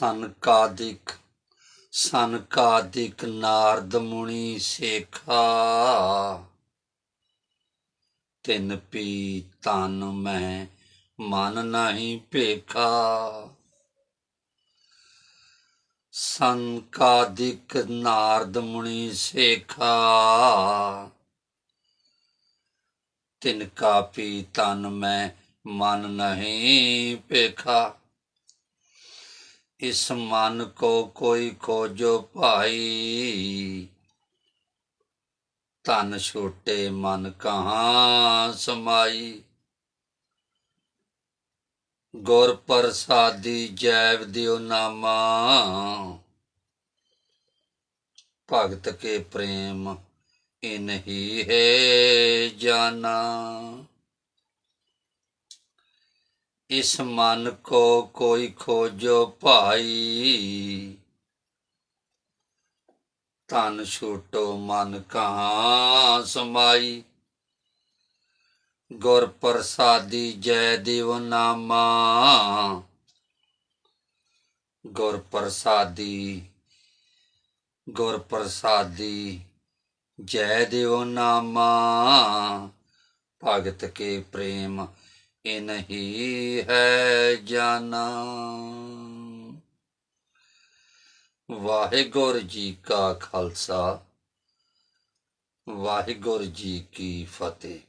ਸਨਕਾਦਿਕ ਸਨਕਾਦਿਕ ਨਾਰਦ ਮੁਨੀ ਸੇਖਾ। ਤਿੰਨ ਪੀ ਤਨ ਮੈਂ ਮਨ ਨਹੀਂ ਭੇਖਾ। ਸੰਕਾਦਿਕ ਨਾਰਦ ਮੁਨੀ ਸੇਖਾ। ਤਿੰਨ ਕਾ ਪੀ ਤਨ ਮੈਂ ਮਨ ਨਹੀਂ ਭੇਖਾ। ਇਸ ਮਨ ਕੋ ਕੋਈ ਖੋਜੋ ਭਾਈ। ਤਨ ਛੋਟੇ ਮਨ ਕਹਾ ਸਮਾਈ। ਗੁਰ ਪ੍ਰਸਾਦੀ ਜੈਵ ਦਿਓ ਨਾਮਾ। ਭਗਤ ਕੇ ਪ੍ਰੇਮ ਇਨਹੀ ਹੈ ਜਾਨਾ। ਇਸ ਮਨ ਕੋ ਕੋਈ ਖੋਜੋ ਭਾਈ। ਤਨ ਛੋਟੋ ਮਨ ਕਹਾ ਸਮਾਈ। ਗੁਰ ਪ੍ਰਸਾਦੀ ਜੈ ਦੇਵ ਨਾਮਾ। ਗੁਰ ਪ੍ਰਸਾਦੀ ਗੁਰ ਪ੍ਰਸਾਦੀ ਜੈ ਦੇਵ ਨਾਮਾ। ਭਗਤ ਕੇ ਪ੍ਰੇਮ ਕਿ ਨਹੀਂ ਹੈ ਜਾਣਾ ਵਾਹਿਗੁਰੂ ਜੀ ਕਾ ਖਾਲਸਾ, ਵਾਹਿਗੁਰੂ ਜੀ ਕੀ ਫਤਿਹ।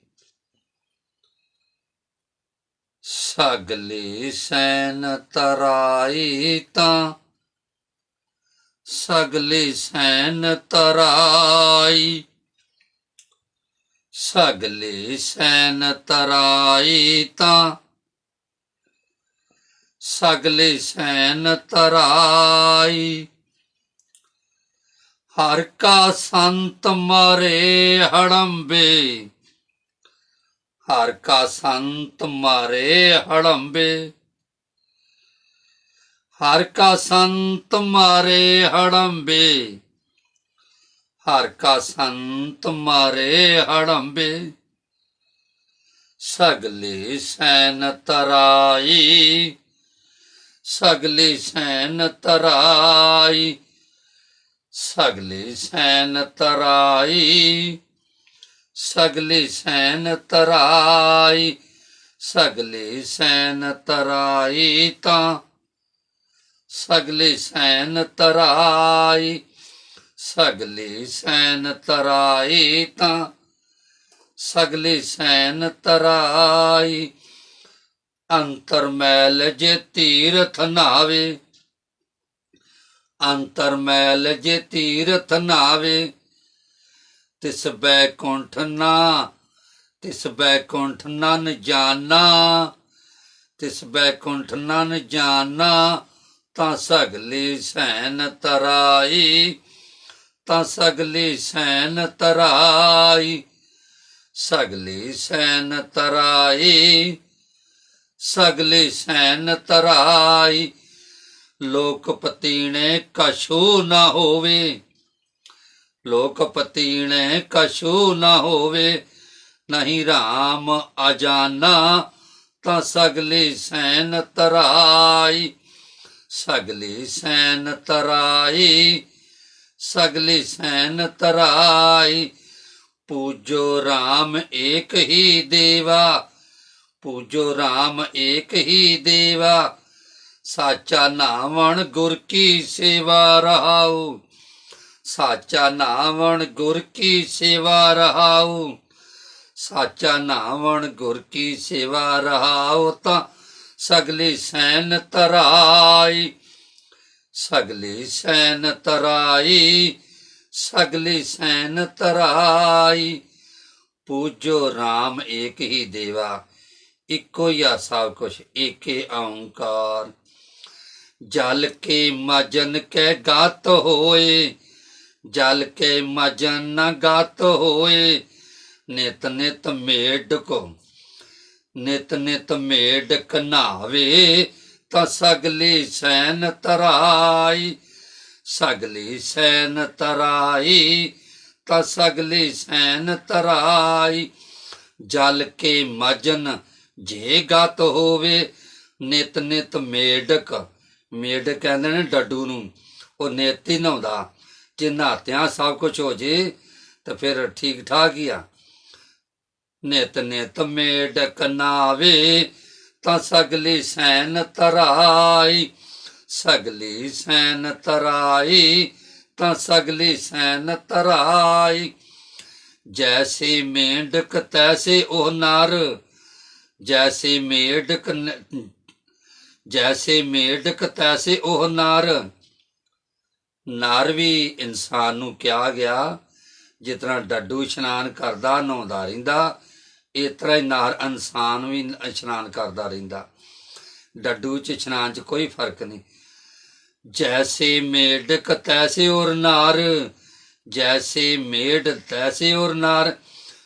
ਸਗਲੇ ਸੈਨ ਤਰਾਈ ਤਾਂ, ਸਗਲੇ ਸੈਨ ਤਰਾਈ ਸਗਲੇ ਸੈਨ ਤਰਾਈ ਤਾਂ। ਸਗਲੇ ਸੈਨ ਤਰਾਈ। ਹਰ ਕਾ ਸੰਤ ਮਾਰੇ ਹੜੰਬੇ। ਹਰ ਕਾ ਸੰਤ ਮਾਰੇ ਹੜੰਬੇ। ਹਰ ਕਾ ਸੰਤ ਮਾਰੇ ਹੜੰਬੇ। ਹਰ ਕਾ ਸੰਤ ਮਾਰੇ ਹੜੰਬੇ, ਸਗਲੇ ਸੈਨ ਤਰਾਈ, ਸਗਲੇ ਸੈਨ ਤਰਾਈ, ਸਗਲੇ ਸੈਨ ਤਰਾਈ, ਸਗਲੇ ਸੈਨ ਤਰਾਈ, ਸਗਲੇ ਸੈਨ ਤਰਾਈ ਤਾਂ, ਸਗਲੇ ਸੈਨ ਤਰਾਈ ਸਗਲੇ ਸੈਨ ਤਰਾਈ ਤਾਂ, ਸਗਲੇ ਸੈਨ ਤਰਾਈ। ਅੰਤਰ ਮੈਲ ਜੇ ਤੀਰਥ ਨਾਵੇ, ਅੰਤਰ ਮੈਲ ਜੇ ਤੀਰਥ ਨਾਵੇ। ਤਿਸ ਬੈਕੁੰਠ ਨਾ, ਤਿਸ ਬੈਕੁੰਠ ਨਨ ਜਾਣਾ ਤਿਸ ਬੈਕੁੰਠ ਨਨ ਜਾਣਾ ਤਾਂ ਸਗਲੇ ਸੈਨ ਤਰਾਈ। ਤਾਂ ਸਗਲੀ ਸੈਨ ਤਰਾਈ, ਸਗਲੀ ਸੈਨ ਤਰਾਈ, ਸਗਲੀ ਸੈਨ ਤਰਾਈ। ਲੋਕ ਪਤੀਣੇ ਕਛੂ ਨਾ ਹੋਵੇ, ਲੋਕ ਪਤੀਣੇ ਕਛੂ ਨਾ ਹੋਵੇ, ਨਹੀਂ ਰਾਮ ਅਜਾਨਾ ਤਾਂ ਸਗਲੀ ਸੈਨ ਤਰਾਈ, ਸਗਲੀ ਸੈਨ ਤਰਾਈ। ਸਗਲੀ ਸੈਨ ਤਰਾਈ। ਪੂਜੋ RAM ਏਕ ਹੀ ਦੇਵਾ। ਪੂਜੋ RAM ਏਕ ਹੀ ਦੇਵਾ। ਸਾਚਾ ਨਾਵਣ ਗੁਰ ਕੀ ਸੇਵਾ ਰਹਾਉ। ਸਾਚਾ ਨਾਵਣ ਗੁਰ ਕੀ ਸੇਵਾ ਰਹਾਉ। ਸਾਚਾ ਨਾਵਣ ਗੁਰ ਕੀ ਸੇਵਾ ਰਹਾਉ ਤਾਂ ਸਗਲੀ ਸੈਨ ਤਰਾਈ। ਸਗਲੀ ਸੈਨ ਤਰਾਈ, ਸਗਲੀ ਸੈਨ ਤਰਾਈ। ਪੂਜੋ RAM ਏਕ ਹੀ ਦੇਵਾ, ਇੱਕੋ ਹੀ ਆ ਸਭ ਕੁਛ, ਏਕੇ ਓੰਕਾਰ। ਜਲ ਕੇ ਮਜਨ ਕੇ ਗਾਤ ਹੋਏ, ਜਲ ਕੇ ਮਜਨ ਨ ਗਾਤ ਹੋਏ। ਨਿਤ ਨਿਤ ਮੇਡ ਕੋ, ਨਿਤ ਨਿਤ ਮੇਡ ਕਨਾਵੇ ਤਾਂ ਸਗਲੀ ਸੈਨ ਤਰਾਈ, ਸਗਲੀ ਸੈਨ ਤਰਾਈ, ਤਾਂ ਸਗਲੀ ਸੈਨ ਤਰਾਈ। ਜਲ ਕੇ ਮਜਨ ਜੇ ਗਤ ਹੋਵੇ, ਨਿਤ ਨਿਤ ਮੇਡਕ ਮੇਡ ਕਹਿੰਦੇ ਨੇ ਡੱਡੂ ਨੂੰ, ਉਹ ਨਿਤ ਹੀ ਨਹਾਉਂਦਾ। ਜੇ ਨਹਾਤਿਆਂ ਸਭ ਕੁਝ ਹੋ ਜੇ, ਤਾਂ ਫਿਰ ਠੀਕ ਠਾਕ ਹੀ ਆ। ਨਿਤ ਨਿਤ ਮੇਡ ਕਨਾਵੇ ਤਾਂ ਸਗਲੀ ਸੈਨ ਤਰਾਈ, ਸਗਲੀ ਸੈਨ ਤਰਾਈ, ਤਾਂ ਸਗਲੀ ਸੈਨ ਤਰਾਈ। ਜੈਸੇ ਮੇਂਢਕ ਤੈਸੇ ਉਹ ਨਰ, ਜੈਸੇ ਮੇਢਕ ਜੈਸੇ ਮੇਢਕ ਤੈਸੇ ਉਹ ਨਰ। ਨਰ ਵੀ ਇਨਸਾਨ ਨੂੰ ਕਿਹਾ ਗਿਆ ਜਿਤਨਾ ਡੱਡੂ ਇਸ਼ਨਾਨ ਕਰਦਾ, ਨਹਾਉਂਦਾ ਰਹਿੰਦਾ ਇਸ ਤਰ੍ਹਾਂ ਹੀ ਨਰ ਇਨਸਾਨ ਵੀ ਇਸ਼ਨਾਨ ਕਰਦਾ ਰਹਿੰਦਾ। ਡੱਡੂ ਚ ਇਸ਼ਨਾਨ ਚ ਕੋਈ ਫ਼ਰਕ ਨਹੀਂ। ਜੈਸੇ ਮੇਢਕ ਤੈਸੇ ਔਰ ਨਾਰ, ਜੈਸੇ ਮੇਢ ਤੈਸੇ ਔਰ ਨਾਰ,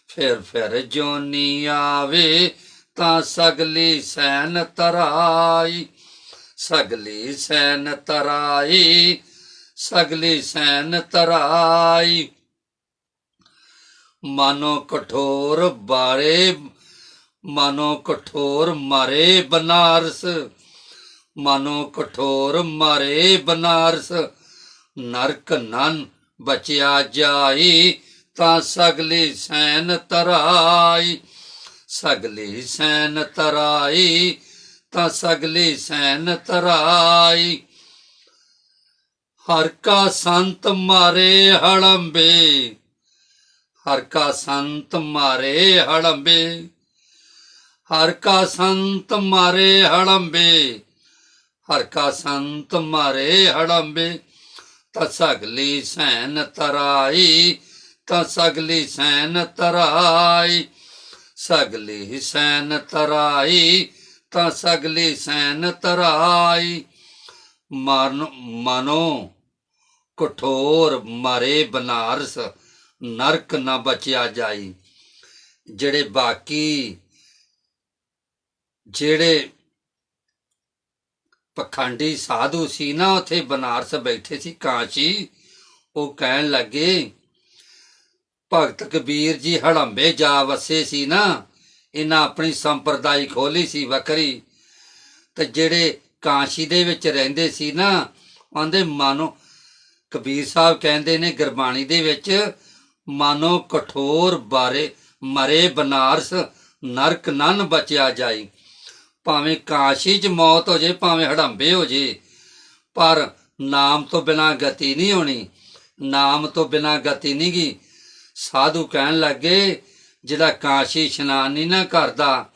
ਫਿਰ ਫਿਰ ਜੋਨੀ ਆਵੇ ਤਾਂ ਸਗਲੀ ਸੈਨ ਤਰਾਈ, ਸਗਲੀ ਸੈਨ ਤਰਾਈ, ਸਗਲੀ ਸੈਨ ਤਰਾਈ। ਮਨੋ ਕਠੋਰ ਬਾਰੇ, ਮਨੋ ਕਠੋਰ ਮਾਰੇ ਬਨਾਰਸ, ਮਨੋ ਕਠੋਰ ਮਾਰੇ ਬਨਾਰਸ, ਨਰਕ ਨਨ ਬਚਿਆ ਜਾਈ, ਤਾਂ ਸਗਲੀ ਸੈਨ ਤਰਾਈ, ਸਗਲੀ ਸੈਨ ਤਰਾਈ, ਤਾਂ ਸਗਲੀ ਸੈਨ ਤਰਾਈ। ਹਰ ਕਾ ਸੰਤ ਮਾਰੇ ਹਲੰਬੇ ਹਰ ਕਾ ਸੰਤ ਮਾਰੇ ਹੜੰਬੇ, ਹਰ ਕਾ ਸੰਤ ਮਾਰੇ ਹੜੰਬੇ, ਹਰ ਕਾ ਸੰਤ ਮਾਰੇ ਹੜੰਬੇ, ਤਾਂ ਸਗਲੀ ਸੈਨ ਤਰਾਈ, ਤਾਂ ਸਗਲੀ ਸੈਨ ਤਰਾਈ, ਸਗਲੀ ਸੈਨ ਤਰਾਈ, ਤਾਂ ਸਗਲੀ ਸੈਨ ਤਰਾਈ। ਮਨ ਮਨੋ ਕਠੋਰ ਮਾਰੇ ਬਨਾਰਸ ਨਰਕ ਨਾ ਬਚਿਆ ਜਾਈ। ਜਿਹੜੇ ਬਾਕੀ, ਜਿਹੜੇ ਪਖੰਡੀ ਸਾਧੂ ਸੀ ਨਾ, ਉਥੇ ਬਨਾਰਸ ਬੈਠੇ ਸੀ ਕਾਂਚੀ ਉਹ ਕਹਿਣ ਲੱਗੇ, ਭਗਤ ਕਬੀਰ ਜੀ ਹੜੰਬੇ ਜਾ ਵਸੇ ਸੀ ਨਾ, ਇਹਨਾਂ ਆਪਣੀ ਸੰਪਰਦਾਇ ਖੋਲੀ ਸੀ ਵੱਖਰੀ। ਤੇ ਜਿਹੜੇ ਕਾਂਸ਼ੀ ਦੇ ਵਿੱਚ ਰਹਿੰਦੇ ਸੀ ਨਾ, ਉਹਦੇ ਮਾਨੋ ਕਬੀਰ ਸਾਹਿਬ ਕਹਿੰਦੇ ਨੇ, ਗੁਰਬਾਣੀ ਦੇ ਵਿੱਚ ਮਾਨੋ ਕਠੋਰ ਬਾਰੇ ਮਰੇ ਬਨਾਰਸ, ਨਰਕ ਨਨ ਬਚਿਆ ਜਾਈ। ਭਾਵੇਂ ਕਾਸ਼ੀ 'ਚ ਮੌਤ ਹੋ ਜੇ, ਭਾਵੇਂ ਹੜੰਬੇ ਹੋ ਜੇ, ਪਰ ਨਾਮ ਤੋਂ ਬਿਨਾ ਗਤੀ ਨਹੀਂ ਹੋਣੀ। ਨਾਮ ਤੋਂ ਬਿਨਾ ਗਤੀ ਨਹੀਂ ਗੀ। ਸਾਧੂ ਕਹਿਣ ਲੱਗੇ ਜਿਹੜਾ ਕਾਸ਼ੀ ਇਸ਼ਨਾਨ ਨਹੀਂ ਨਾ ਕਰਦਾ,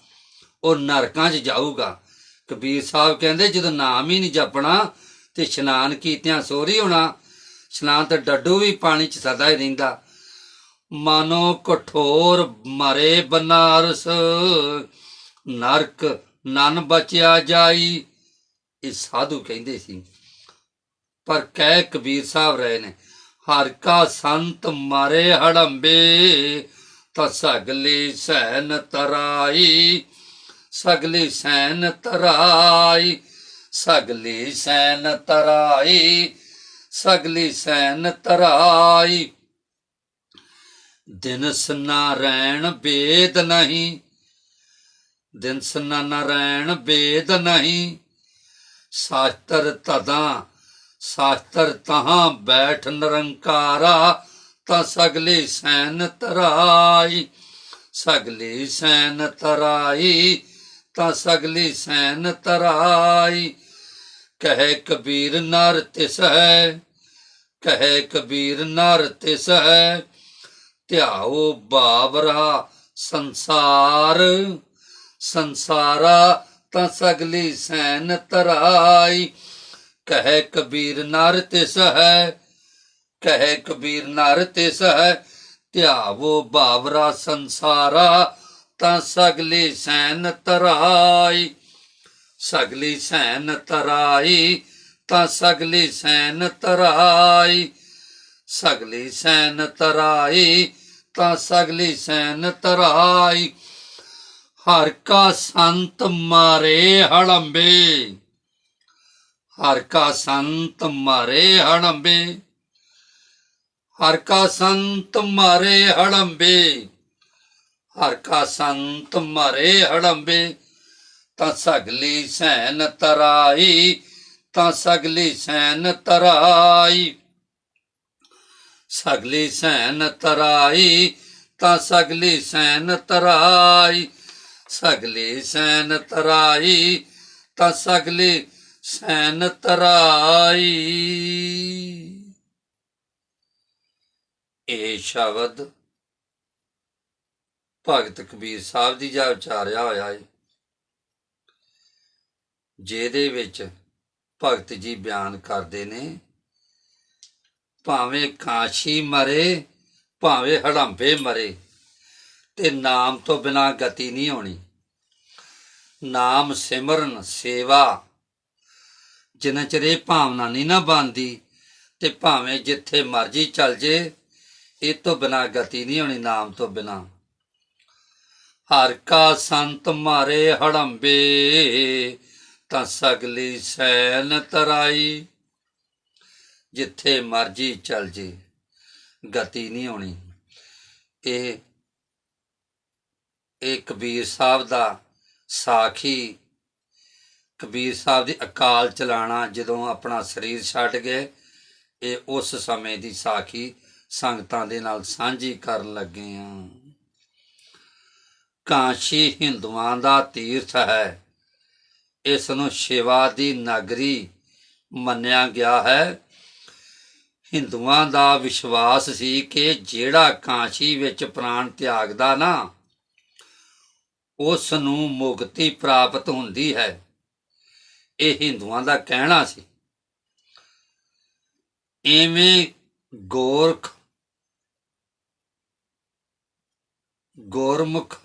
ਉਹ ਨਰਕਾਂ 'ਚ ਜਾਊਗਾ। ਕਬੀਰ ਸਾਹਿਬ ਕਹਿੰਦੇ, ਜਦੋਂ ਨਾਮ ਹੀ ਨਹੀਂ ਜਪਣਾ, ਤੇ ਇਸ਼ਨਾਨ ਕੀਤਿਆਂ ਸੋਰੀ ਹੋਣਾ, ਇਸ਼ਨਾਨ ਤਾਂ ਡੱਡੂ ਵੀ ਪਾਣੀ 'ਚ ਸਦਾ ਹੀ ਰਹਿੰਦਾ। ਮਨੋ ਕਠੋਰ ਮਰੇ ਬਨਾਰਸ। ਨਰਕ ਨਨ ਬਚਿਆ ਜਾਈ। ਇਹ ਸਾਧੂ ਕਹਿੰਦੇ ਸੀ। ਪਰ ਕਹਿ ਕਬੀਰ ਸਾਹਿਬ ਰਹੇ ਨੇ, ਹਰ ਕਾ ਸੰਤ ਮਾਰੇ ਹੜੰਬੇ, ਤਾਂ ਸਗਲੀ ਸੈਨ ਤਰਾਈ। ਸਗਲੀ ਸੈਨ ਤਰਾਈ, ਸਗਲੀ ਸੈਨ ਤਰਾਈ, ਸਗਲੀ ਸੈਨ ਤਰਾਈ। ਦਿਨਸ ਨਾਰਾਇਣ ਬੇਦ ਨਹੀਂ। ਦਿਨਸ ਨਾਰਾਇਣ ਬੇਦ ਨਹੀਂ। ਸ਼ਾਸਤਰ ਤਦਾਂ, ਸ਼ਾਸਤਰ ਤਹਾਂ ਬੈਠ ਨਿਰੰਕਾਰਾ, ਤਾਂ ਸਗਲੀ ਸੈਨ ਤਰਾਈ। ਸਗਲੀ ਸੈਨ ਤਰਾਈ, ਤਾਂ ਸਗਲੀ ਸੈਨ ਤਰਾਈ। ਕਹੇ ਕਬੀਰ ਨਰ ਤਿਸ ਹੈ ਕਹੇ ਕਬੀਰ ਨਰ ਤਿਸ ਹੈ ਧਿਆਓ ਬਾਵਰਾ ਸੰਸਾਰ, ਸੰਸਾਰਾ ਤਾਂ ਸਗਲੀ ਸੈਨ ਤਰਾਈ। ਕਹੇ ਕਬੀਰ ਨਰ ਤਿਸ ਹੈ, ਕਹੇ ਕਬੀਰ ਨਰ ਤਿਸ ਹੈ। ਧਿਆਵੋ ਬਾਵਰਾ ਸੰਸਾਰਾ ਤਾਂ ਸਗਲੀ ਸੈਨ ਤਰਾਈ। ਸਗਲੀ ਸੈਨ ਤਰਾਈ ਤਾਂ ਸਗਲੀ ਸੈਨ ਤਰਾਈ। ਸਗਲੀ ਸੈਨ ਤਰਾਈ ਤਾਂ ਸਗਲੀ ਸੈਨ ਤਰਾਈ, ਹਰ ਕਾ ਸੰਤ ਮਾਰੇ ਹੜੰਬੇ ਹਰ ਕਾ ਸੰਤ ਮਾਰੇ ਹੜੰਬੇ ਹਰ ਕਾ ਸੰਤ ਮਾਰੇ ਹੜੰਬੇ ਹਰ ਕਾ ਸੰਤ ਮਾਰੇ ਹੜੰਬੇ ਤਾਂ ਸਗਲੀ ਸੈਨ ਤਰਾਈ, ਤਾਂ ਸਗਲੀ ਸੈਨ ਤਰਾਈ। ਸਗਲੀ ਸੈਨ ਤਰਾਈ, ਤਾਂ ਸਗਲੀ ਸੈਨ ਤਰਾਈ। ਸਗਲੀ ਸੈਨ ਤਰਾਈ, ਤਾਂ ਸਗਲੀ ਸੈਨ ਤਰਾਈ। ਇਹ ਸ਼ਬਦ ਭਗਤ ਕਬੀਰ ਸਾਹਿਬ ਦੀ ਜਾ ਉਚਾਰਿਆ ਹੋਇਆ ਹੈ ਜਿਹਦੇ ਵਿੱਚ ਭਗਤ ਜੀ ਬਿਆਨ ਕਰਦੇ ਨੇ ਭਾਵੇਂ ਕਾਸ਼ੀ ਮਰੇ, ਭਾਵੇਂ ਹੜੰਬੇ ਮਰੇ, ਤੇ ਨਾਮ ਤੋਂ ਬਿਨਾ ਗਤੀ ਨਹੀਂ ਹੋਣੀ ਨਾਮ ਸਿਮਰਨ, ਸੇਵਾ ਜਿੰਨਾ ਚਿਰ ਇਹ ਭਾਵਨਾ ਨਹੀਂ ਨਾ ਬਣਦੀ, ਤੇ ਭਾਵੇਂ ਜਿੱਥੇ ਮਰਜ਼ੀ ਚੱਲ ਜੇ, ਇਹ ਤੋਂ ਬਿਨਾ ਗਤੀ ਨਹੀਂ ਹੋਣੀ ਨਾਮ ਤੋਂ ਬਿਨਾ। ਹਰ ਕਾ ਸੰਤ ਮਾਰੇ ਹੜੰਬੇ, ਤਾਂ ਸਗਲੀ ਸੈਨ ਤਰਾਈ। ਜਿੱਥੇ ਮਰਜ਼ੀ ਚੱਲ ਜੇ, ਗਤੀ ਨਹੀਂ ਹੋਣੀ ਇਹ ਇਹ ਕਬੀਰ ਸਾਹਿਬ ਦਾ ਸਾਖੀ, ਕਬੀਰ ਸਾਹਿਬ ਦੀ ਅਕਾਲ ਚਲਾਣਾ ਜਦੋਂ ਆਪਣਾ ਸਰੀਰ ਛੱਡ ਗਏ, ਇਹ ਉਸ ਸਮੇਂ ਦੀ ਸਾਖੀ ਸੰਗਤਾਂ ਦੇ ਨਾਲ ਸਾਂਝੀ ਕਰਨ ਲੱਗੇ ਆ ਕਾਸ਼ੀ ਹਿੰਦੂਆਂ ਦਾ ਤੀਰਥ ਹੈ। ਇਸ ਨੂੰ ਸ਼ਿਵਾ ਦੀ ਨਗਰੀ ਮੰਨਿਆ ਗਿਆ ਹੈ। ਹਿੰਦੂਆਂ ਦਾ ਵਿਸ਼ਵਾਸ ਸੀ ਕਿ ਜਿਹੜਾ ਕਾਸ਼ੀ ਵਿੱਚ ਪ੍ਰਾਣ ਤਿਆਗਦਾ ਨਾ ਉਸ ਨੂੰ ਮੁਕਤੀ ਪ੍ਰਾਪਤ ਹੁੰਦੀ ਹੈ। ਇਹ ਹਿੰਦੂਆਂ ਦਾ ਕਹਿਣਾ ਸੀ। ਐਵੇਂ ਗੋਰਖ, ਗੋਰਮੁਖ,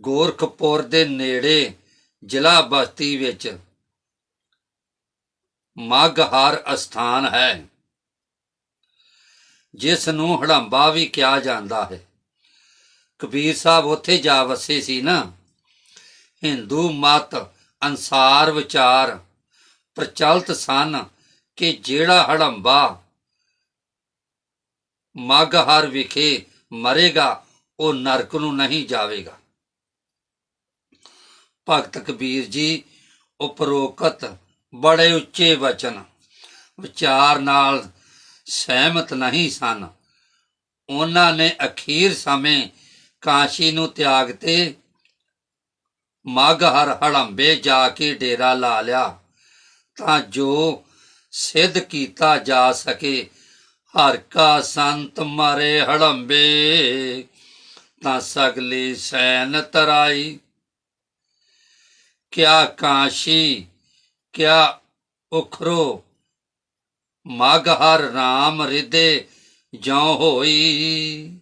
ਗੋਰਖਪੁਰ ਦੇ ਨੇੜੇ ਜ਼ਿਲ੍ਹਾ ਬਸਤੀ ਵਿੱਚ ਮਗਹਰ ਅਸਥਾਨ ਹੈ। ਜਿਸ ਨੂੰ ਹੜੰਬਾ ਵੀ ਕਿਹਾ ਜਾਂਦਾ ਹੈ। ਕਬੀਰ ਸਾਹਿਬ ਉੱਥੇ ਜਾ ਵਸੇ ਸੀ ਨਾ। ਹਿੰਦੂ ਮਤ ਅਨਸਾਰ ਵਿਚਾਰ ਪ੍ਰਚਲਿਤ ਸਨ ਕਿ ਜਿਹੜਾ ਹੜੰਬਾ ਮਗਹਰ ਵਿਖੇ ਮਰੇਗਾ, ਉਹ ਨਰਕ ਨੂੰ ਨਹੀਂ ਜਾਵੇਗਾ। ਭਗਤ ਕਬੀਰ ਜੀ ਉਪਰੋਕਤ ਬੜੇ ਉੱਚੇ ਵਚਨ, ਵਿਚਾਰ ਨਾਲ ਸਹਿਮਤ ਨਹੀਂ ਸਨ। ਉਹਨਾਂ ਨੇ ਅਖੀਰ ਸਮੇਂ ਕਾਸ਼ੀ ਨੂੰ ਤਿਆਗ ਤੇ ਮਗਹਰ ਹੜੰਬੇ ਜਾ ਕੇ ਡੇਰਾ ਲਾ ਲਿਆ, ਤਾਂ ਜੋ ਸਿੱਧ ਕੀਤਾ ਜਾ ਸਕੇ। ਹਰ ਕਾ ਸੰਤ ਮਾਰੇ ਹੜੰਬੇ, ਤਾਂ ਸਗਲੀ ਸੈਨ ਤਰਾਈ। ਕਿਆ ਕਾਸ਼ੀ ਕਿਆ ਉਖਰੋ? ਮਗਹਰ RAM ਰਿਦੇ ਜਿਉ ਹੋਈ।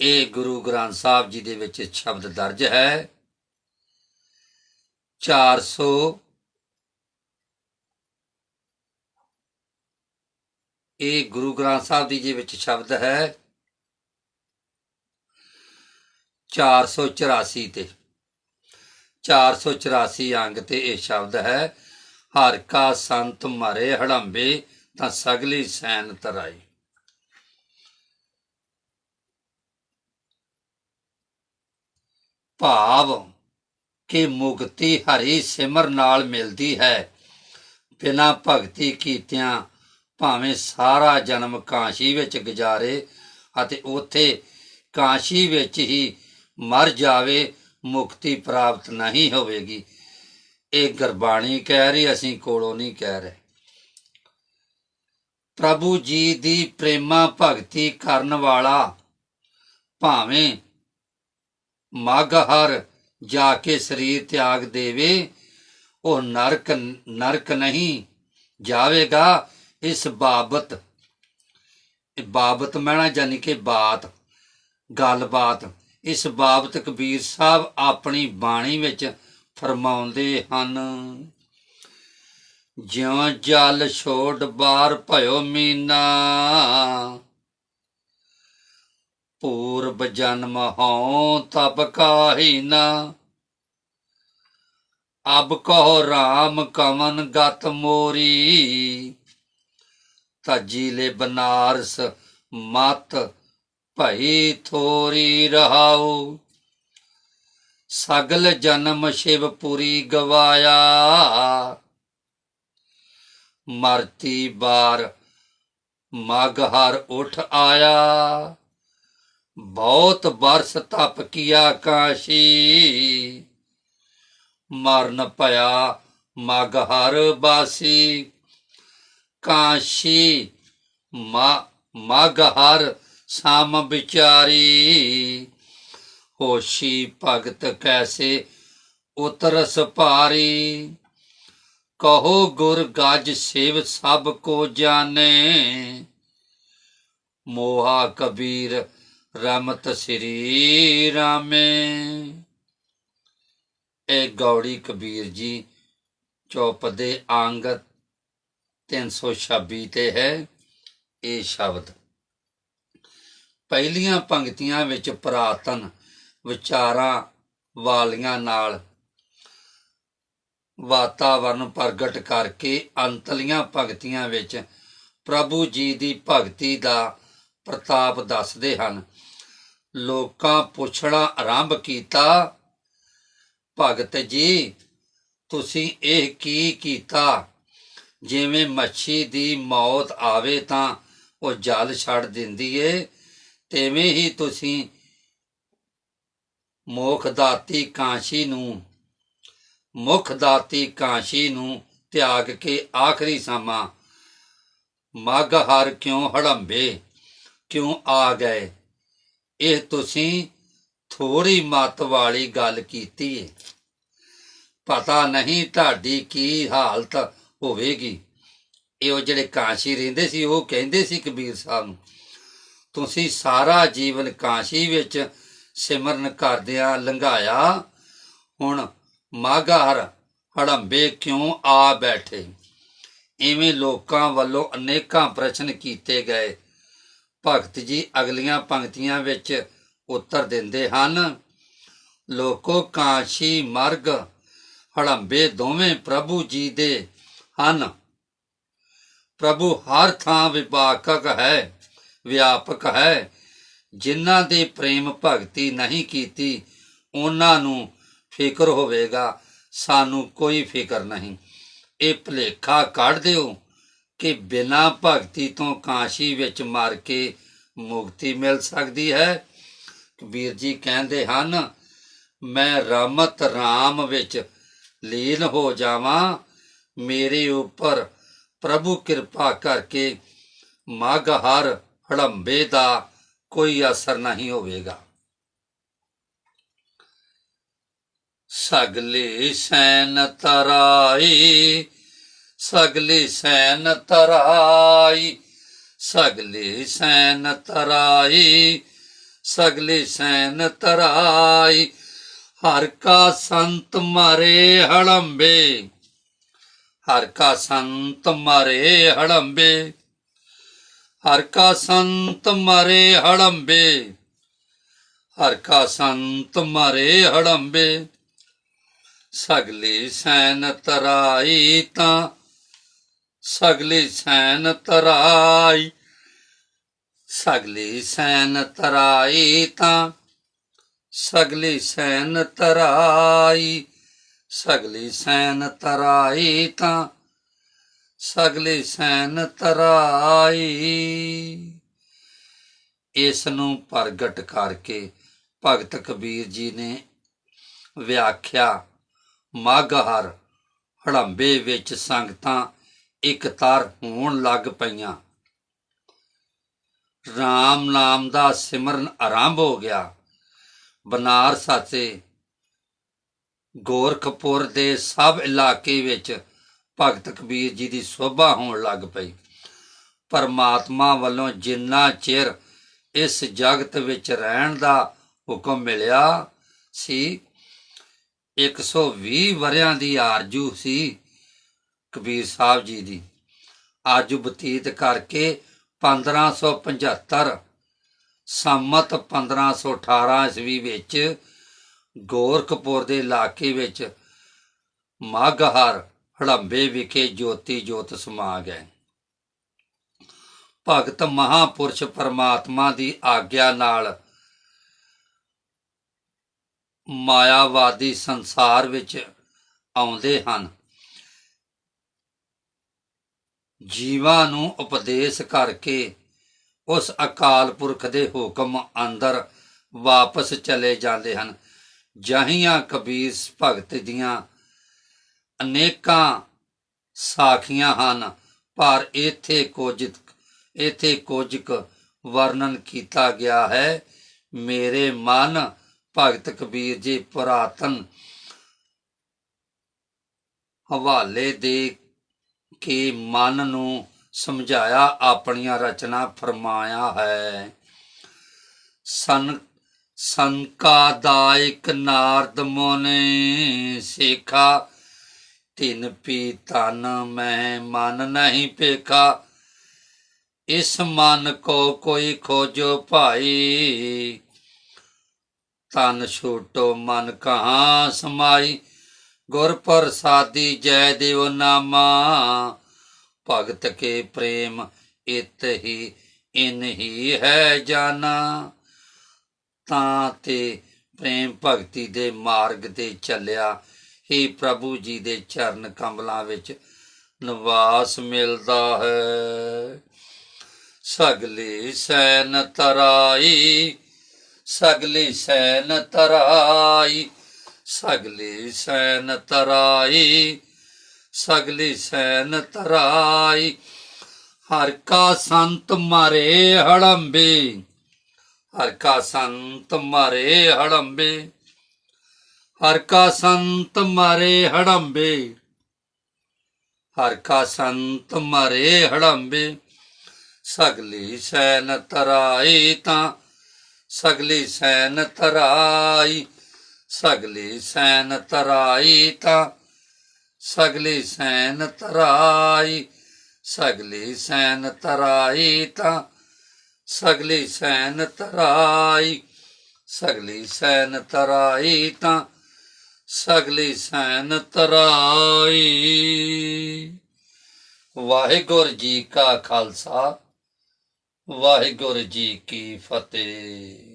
ਇਹ ਗੁਰੂ ਗ੍ਰੰਥ ਸਾਹਿਬ ਜੀ ਦੇ ਵਿੱਚ ਸ਼ਬਦ ਦਰਜ ਹੈ। 400 ਇਹ ਗੁਰੂ ਗ੍ਰੰਥ ਸਾਹਿਬ ਜੀ ਦੇ ਵਿੱਚ ਸ਼ਬਦ ਹੈ। 484 ਤੇ। 484 ਅੰਗ ਤੇ ਇਹ ਸ਼ਬਦ ਹੈ, ਹਰ ਕਾ ਸੰਤ ਮਰੇ ਹੜੰਬੇ, ਤਾਂ ਸਗਲੀ ਸੈਨ ਤਰਾਈ। ਭਾਵ ਕਿ ਮੁਕਤੀ ਹਰੀ ਸਿਮਰ ਨਾਲ ਮਿਲਦੀ ਹੈ। ਬਿਨਾ ਭਗਤੀ ਕੀਤਿਆਂ ਭਾਵੇਂ ਸਾਰਾ ਜਨਮ ਕਾਸ਼ੀ ਵਿੱਚ ਗੁਜ਼ਾਰੇ ਅਤੇ ਉਥੇ ਕਾਸ਼ੀ ਵਿੱਚ ਹੀ ਮਰ ਜਾਵੇ ਮੁਕਤੀ ਪ੍ਰਾਪਤ ਨਹੀਂ ਹੋਵੇਗੀ। ਇਹ ਗੁਰਬਾਣੀ ਕਹਿ ਰਹੀ, ਅਸੀਂ ਕੋਲੋਂ ਨਹੀਂ ਕਹਿ ਰਹੇ। ਪ੍ਰਭੂ ਜੀ ਦੀ ਪ੍ਰੇਮਾ ਭਗਤੀ ਕਰਨ ਵਾਲਾ ਭਾਵੇਂ ਮਗਹਰ ਜਾ ਕੇ ਸਰੀਰ ਤਿਆਗ ਦੇਵੇ, ਉਹ ਨਰਕ ਨਰਕ ਨਹੀਂ ਜਾਵੇਗਾ। ਇਸ ਬਾਬਤ ਇਹ ਬਾਬਤ ਮੈਣਾ ਜਾਨੀ ਕਿ ਬਾਤ, ਗੱਲਬਾਤ ਇਸ ਬਾਬਤ ਕਬੀਰ ਸਾਹਿਬ ਆਪਣੀ ਬਾਣੀ ਵਿੱਚ ਫਰਮਾਉਂਦੇ ਹਨ, ਜਿਉ ਜਲ ਛੋੜ ਬਾਰ ਭਇਓ ਮੀਨਾ, ਪੂਰਬ ਜਨਮ ਹਉ ਤਪ ਕਾਹੀ ਨਾ। ਅਬ ਕਹੋ RAM ਕਮਨ ਗਤ ਮੋਰੀ ਤਜੀ ਲੈ ਬਨਾਰਸ ਮਤ ਭਈ ਥੋਰੀ ਰਹਾਉ। ਸਗਲ ਜਨਮ ਸ਼ਿਵਪੁਰੀ ਗਵਾਇਆ। ਮਰਤੀ ਬਾਰ ਮਗ ਹਰ ਉਠ ਆਇਆ। ਬਹੁਤ ਬਰਸ ਤਪ ਕੀਆ ਕਾਸ਼ੀ। ਮਰਨ ਭਇਆ ਮਗ ਹਰ ਬਾਸੀ। ਕਾਸ਼ੀ ਮਗ ਹਰ ਸਾਮ ਵਿਚਾਰੀ, ਹੋਸ਼ੀ ਭਗਤ ਕੈਸੇ ਉਤਰਸ ਭਾਰੀ। ਕਹੋ ਗੁਰ ਗਜ ਸੇਵ ਸਭ ਕੋ ਜਾਣੇ। ਮੋਹਾ ਕਬੀਰ ਰਮਤ ਸ੍ਰੀ ਰਾਮੇ। ਇਹ ਗੌੜੀ ਕਬੀਰ ਜੀ ਚੌਪਦੇ ਅੰਗ 326 ਤੇ ਹੈ ਇਹ ਸ਼ਬਦ। ਪਹਿਲੀਆਂ ਪੰਕਤੀਆਂ ਵਿੱਚ ਪ੍ਰਾਤਨ ਵਿਚਾਰਾਂ ਵਾਲੀਆਂ ਨਾਲ ਵਾਤਾਵਰਨ ਪ੍ਰਗਟ ਕਰਕੇ ਅੰਤਲੀਆਂ ਭਗਤੀਆਂ ਵਿੱਚ ਪ੍ਰਭੂ ਜੀ ਦੀ ਭਗਤੀ ਦਾ ਪ੍ਰਤਾਪ ਦੱਸਦੇ ਹਨ। ਲੋਕਾਂ ਪੁੱਛਣਾ ਆਰੰਭ ਕੀਤਾ, ਭਗਤ ਜੀ, ਤੁਸੀਂ ਇਹ ਕੀ ਕੀਤਾ? ਜਿਵੇਂ ਮੱਛੀ ਦੀ ਮੌਤ ਆਵੇ ਤਾਂ ਉਹ ਜਲ ਛੱਡ ਦਿੰਦੀ ਏ ਤਿਵੇਂ ਹੀ ਤੁਸੀਂ ਮੋਖ ਦਾਤੀ ਕਾਂਸ਼ੀ ਨੂੰ, ਮੁਖ ਦਾਤੀ ਕਾਂਸ਼ੀ ਨੂੰ ਤਿਆਗ ਕੇ ਆਖਰੀ ਸਮਾਂ, ਮਗ ਹਰ ਕਿਉਂ ਹੜੰਬੇ, ਕਿਉਂ ਆ ਗਏ? ਇਹ ਤੁਸੀਂ ਥੋੜੀ ਮਤ ਵਾਲੀ ਗੱਲ ਕੀਤੀ ਏ। ਪਤਾ ਨਹੀਂ ਤੁਹਾਡੀ ਕੀ ਹਾਲਤ ਹੋਵੇਗੀ। ਇਹ ਉਹ ਜਿਹੜੇ ਕਾਂਸ਼ੀ ਰਹਿੰਦੇ ਸੀ, ਉਹ ਕਹਿੰਦੇ ਸੀ ਕਬੀਰ ਸਾਹਿਬ ਨੂੰ ਤੁਸੀਂ ਸਾਰਾ ਜੀਵਨ ਕਾਸ਼ੀ ਵਿੱਚ ਸਿਮਰਨ ਕਰਦਿਆਂ ਲੰਘਾਇਆ। ਹੁਣ ਮਾਗਾਰ ਹੜੰਬੇ ਕਿਉਂ ਆ ਬੈਠੇ? ਇਵੇਂ ਲੋਕਾਂ ਵੱਲੋਂ ਅਨੇਕਾਂ ਪ੍ਰਸ਼ਨ ਕੀਤੇ ਗਏ। ਭਗਤ ਜੀ ਅਗਲੀਆਂ ਪੰਕਤੀਆਂ ਵਿੱਚ ਉੱਤਰ ਦਿੰਦੇ ਹਨ, ਲੋਕੋ ਕਾਸ਼ੀ ਮਰਗ, ਹੜੰਬੇ ਦੋਵੇਂ ਪ੍ਰਭੂ ਜੀ ਦੇ ਹਨ। ਪ੍ਰਭੂ ਹਰ ਥਾਂ ਵਿਭਾਕਕ ਹੈ। ਵਿਆਪਕ ਹੈ। ਜਿਨ੍ਹਾਂ ਦੇ ਪ੍ਰੇਮ ਭਗਤੀ ਨਹੀਂ ਕੀਤੀ, ਉਹਨਾਂ ਨੂੰ ਫਿਕਰ ਹੋਵੇਗਾ। ਸਾਨੂੰ ਕੋਈ ਫਿਕਰ ਨਹੀਂ। ਇਹ ਭਲੇਖਾ ਕੱਢ ਦਿਓ ਕਿ ਬਿਨਾਂ ਭਗਤੀ ਤੋਂ ਕਾਸ਼ੀ ਵਿੱਚ ਮਰ ਕੇ ਮੁਕਤੀ ਮਿਲ ਸਕਦੀ ਹੈ। ਕਬੀਰ ਜੀ ਕਹਿੰਦੇ ਹਨ, ਮੈਂ ਰਮਤ ਰਾਮ ਵਿੱਚ ਲੀਨ ਹੋ ਜਾਵਾਂ। ਮੇਰੇ ਉੱਪਰ ਪ੍ਰਭੂ ਕਿਰਪਾ ਕਰਕੇ ਮਗ ਹਰ ਹੜੰਬੇ ਦਾ ਕੋਈ ਅਸਰ ਨਹੀਂ ਹੋਵੇਗਾ। ਸਗਲੇ ਸੈਨ ਤਰਾਈ, ਸਗਲੇ ਸੈਨ ਤਰਾਈ, ਸਗਲੇ ਸੈਨ ਤਰਾਈ, ਸਗਲੇ ਸੈਨ ਤਰਾਈ, ਹਰ ਕਾ ਸੰਤ ਮਾਰੇ ਹੜੰਬੇ, ਹਰ ਕਾ ਸੰਤ ਮਰੇ ਹੜੰਬੇ। ਹਰ ਕਾ ਸੰਤ ਮਰੇ ਹੜੰਬੇ, ਹਰ ਕਾ ਸੰਤ ਮਰੇ ਹੜੰਬੇ, ਸਗਲੀ ਸੈਨ ਤਰਾਈ ਤਾਂ, ਸਗਲੀ ਸੈਨ ਤਰਾਈ, ਸਗਲੀ ਸੈਨ ਤਰਾਈ ਤਾਂ, ਸਗਲੀ ਸੈਨ ਤਰਾਈ, ਸਗਲੀ ਸੈਨ ਤਰਾਈ ਤਾਂ ਸਗਲੇ ਸੈਨ ਤਰਾਈ। ਇਸ ਨੂੰ ਪ੍ਰਗਟ ਕਰਕੇ ਭਗਤ ਕਬੀਰ ਜੀ ਨੇ ਵਿਆਖਿਆ ਮਾਗਹਰ ਹੜੰਬੇ ਵਿੱਚ ਸੰਗਤਾਂ ਇਕਤਾਰ ਹੋਣ ਲੱਗ ਪਈਆਂ। RAM ਨਾਮ ਦਾ ਸਿਮਰਨ ਆਰੰਭ ਹੋ ਗਿਆ। ਬਨਾਰਸ ਅਤੇ ਗੋਰਖਪੁਰ ਦੇ ਸਭ ਇਲਾਕੇ ਵਿੱਚ ਭਗਤ ਕਬੀਰ ਜੀ ਦੀ ਸੋਭਾ ਹੋਣ ਲੱਗ ਪਈ। ਪਰਮਾਤਮਾ ਵੱਲੋਂ ਜਿੰਨਾ ਚਿਰ ਇਸ ਜਗਤ ਵਿੱਚ ਰਹਿਣ ਦਾ ਹੁਕਮ ਮਿਲਿਆ ਸੀ 120 ਵਰਿਆਂ ਦੀ ਆਰਜੂ ਸੀ ਕਬੀਰ ਸਾਹਿਬ ਜੀ ਦੀ। ਅੱਜ ਬਤੀਤ ਕਰਕੇ 1575 ਸੰਮਤ 1518 ਈਸਵੀ ਵਿੱਚ ਗੋਰਖਪੁਰ ਦੇ ਇਲਾਕੇ ਵਿੱਚ ਮਾਗਹਰ ਹੜੰਬੇ ਵਿਖੇ ਜੋਤੀ ਜੋਤ ਸਮਾ ਗਏ। ਭਗਤ ਮਹਾਪੁਰਸ਼ ਪਰਮਾਤਮਾ ਦੀ ਆਗਿਆ ਨਾਲ ਮਾਇਆਵਾਦੀ ਸੰਸਾਰ ਵਿੱਚ ਆਉਂਦੇ ਹਨ। ਜੀਵਾਂ ਨੂੰ ਉਪਦੇਸ਼ ਕਰਕੇ ਉਸ ਅਕਾਲ ਪੁਰਖ ਦੇ ਹੁਕਮ ਅੰਦਰ ਵਾਪਸ ਚਲੇ ਜਾਂਦੇ ਹਨ। ਜਹੀਆਂ ਕਬੀਰ ਭਗਤ ਦੀਆਂ ਅਨੇਕਾਂ ਸਾਖੀਆਂ ਹਨ, ਪਰ ਇੱਥੇ ਕੁਝ ਇੱਥੇ ਕੁਝ ਵਰਣਨ ਕੀਤਾ ਗਿਆ ਹੈ। ਮੇਰੇ ਮਨ ਭਗਤ ਕਬੀਰ ਜੀ ਪੁਰਾਤਨ ਹਵਾਲੇ ਦੇ ਕੇ ਮਨ ਨੂੰ ਸਮਝਾਇਆ, ਆਪਣੀਆਂ ਰਚਨਾ ਫਰਮਾਇਆ ਹੈ। ਸਨ, ਸੰਕਾਦਾਇਕ ਨਾਰਦ ਮੁਨੇ ਸਿਖਾ ਤਿਨ ਪੀ ਤਨ ਮੈਂ ਮਨ ਨਹੀਂ ਪੇਖਾ ਇਸ ਮਨ ਕੋ ਕੋਈ ਖੋਜੋ ਭਾਈ। ਤਨ ਛੋਟੋ ਮਨ ਕਹਾਂ ਸਮਾਈ। ਗੁਰ ਪ੍ਰਸਾਦੀ ਜੈ ਦੇਵ ਨਾਮਾ। ਭਗਤ ਕੇ ਪ੍ਰੇਮ ਇਤ ਹੀ ਇਨ ਹੀ ਹੈ ਜਾਨਾ। ਤਾਂ ਤੇ ਪ੍ਰੇਮ ਭਗਤੀ ਦੇ ਮਾਰਗ ਤੇ ਚੱਲਿਆ। ਹੀ ਪ੍ਰਭੂ ਜੀ ਦੇ ਚਰਨ ਕਮਲਾਂ ਵਿੱਚ ਨਿਵਾਸ ਮਿਲਦਾ ਹੈ। ਸਗਲੀ ਸੈਨ ਤਰਾਈ, ਸਗਲੀ ਸੈਨ ਤਰਾਈ, ਸਗਲੀ ਸੈਨ ਤਰਾਈ, ਸਗਲੀ ਸੈਨ ਤਰਾਈ। ਹਰ ਕਾ ਸੰਤ ਮਾਰੇ ਹੜੰਬੇ, ਹਰ ਕਾ ਸੰਤ ਮਾਰੇ ਹੜੰਬੇ। ਹਰ ਕਾ ਸੰਤ ਮਾਰੇ ਹੜੰਬੇ। ਹਰ ਕਾ ਸੰਤ ਮਾਰੇ ਹੜੰਬੇ। ਸਗਲੀ ਸੈਨ ਤਰਾਈ ਤਾਂ, ਸਗਲੀ ਸੈਨ ਤਰਾਈ, ਸਗਲੀ ਸੈਨ ਤਰਾਈ ਤਾਂ, ਸਗਲੀ ਸੈਨ ਤਰਾਈ, ਸਗਲੀ ਸੈਨ ਤਰਾਈ ਤਾਂ, ਸਗਲੀ ਸੈਨ ਤਰਾਈ, ਸਗਲੀ ਸੈਨ ਤਰਾਈ ਤਾਂ ਸਗਲੀ ਸੈਨ ਤਰਾਈ। ਵਾਹਿਗੁਰੂ ਜੀ ਕਾ ਖਾਲਸਾ ਵਾਹਿਗੁਰੂ ਜੀ ਕੀ ਫਤਿਹ।